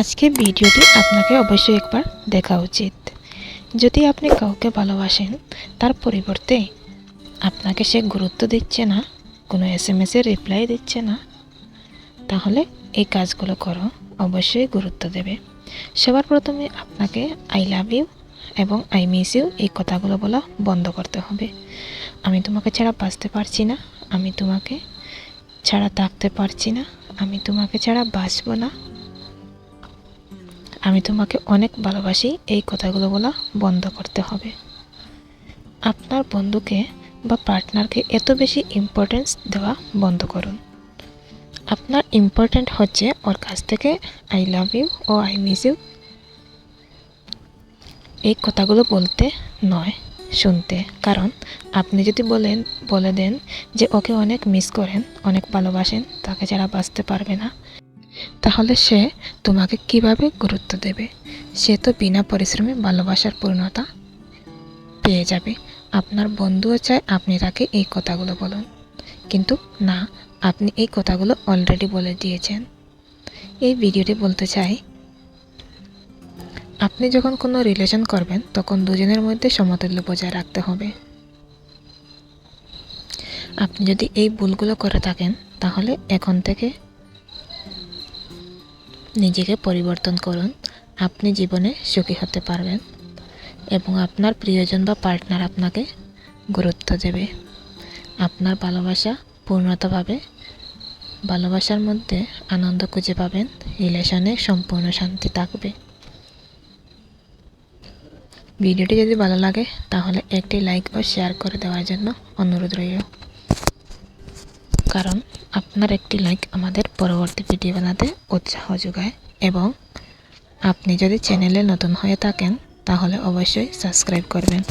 আজকে ভিডিওটি আপনাকে অবশ্যই একবার দেখা উচিত। যদি আপনি কাউকে ভালোবাসেন, তার পরিবর্তে আপনাকে সে গুরুত্ব দিচ্ছে না, কোনো এস এম এসের রিপ্লাই দিচ্ছে না, তাহলে এই কাজগুলো করো, অবশ্যই গুরুত্ব দেবে। সবার প্রথমে আপনাকে আই লাভ ইউ এবং আই মিস ইউ এই কথাগুলো বলা বন্ধ করতে হবে। আমি তোমাকে ছাড়া বাঁচতে পারছি না, আমি তোমাকে ছাড়া থাকতে পারছি না, আমি তোমাকে ছাড়া বাঁচবো না। আমি তোমাকে অনেক ভালোবাসি, এই কথাগুলো বলা বন্ধ করতে হবে। আপনার বন্ধুকে বা পার্টনারকে এত বেশি ইম্পর্টেন্স দেওয়া বন্ধ করুন। আপনার ইম্পর্ট্যান্ট হচ্ছে ওর কাছ থেকে আই লাভ ইউ ও আই মিস ইউ এই কথাগুলো বলতে নয়, শুনতে। কারণ আপনি যদি বলেন, বলে দেন যে ওকে অনেক মিস করেন, অনেক ভালোবাসেন, তাকে ছাড়া বাঁচতে পারবে না তাহলে সে তোমাকে কীভাবে গুরুত্ব দেবে? সে তো বিনা পরিশ্রমে ভালোবাসার পূর্ণতা পেয়ে যাবে। আপনার বন্ধুও চায় আপনি তাকে এই কথাগুলো বলুন। কিন্তু না, আপনি এই কথাগুলো অলরেডি বলে দিয়েছেন। এই ভিডিওটি বলতে চাই, আপনি যখন কোনো রিলেশন করবেন, তখন দুজনের মধ্যে সমতুল্য বজায় রাখতে হবে। আপনি যদি এই ভুলগুলো করে থাকেন, তাহলে এখন থেকে নিজেকে পরিবর্তন করুন। আপনি জীবনে সুখী হতে পারবেন এবং আপনার প্রিয়জন বা পার্টনার আপনাকে গুরুত্ব দেবে। আপনার ভালোবাসা পূর্ণতা পাবে ভালোবাসার মধ্যে আনন্দ খুঁজে পাবেন, রিলেশনে সম্পূর্ণ শান্তি থাকবে। ভিডিওটি যদি ভালো লাগে, তাহলে একটি লাইক ও শেয়ার করে দেওয়ার জন্য অনুরোধ রইল। কারণ আপনার একটি লাইক আমাদের পরবর্তী ভিডিও বানাতে উৎসাহ যোগায় এবং আপনি যদি চ্যানেলে নতুন হয়ে থাকেন, তাহলে অবশ্যই সাবস্ক্রাইব করবেন।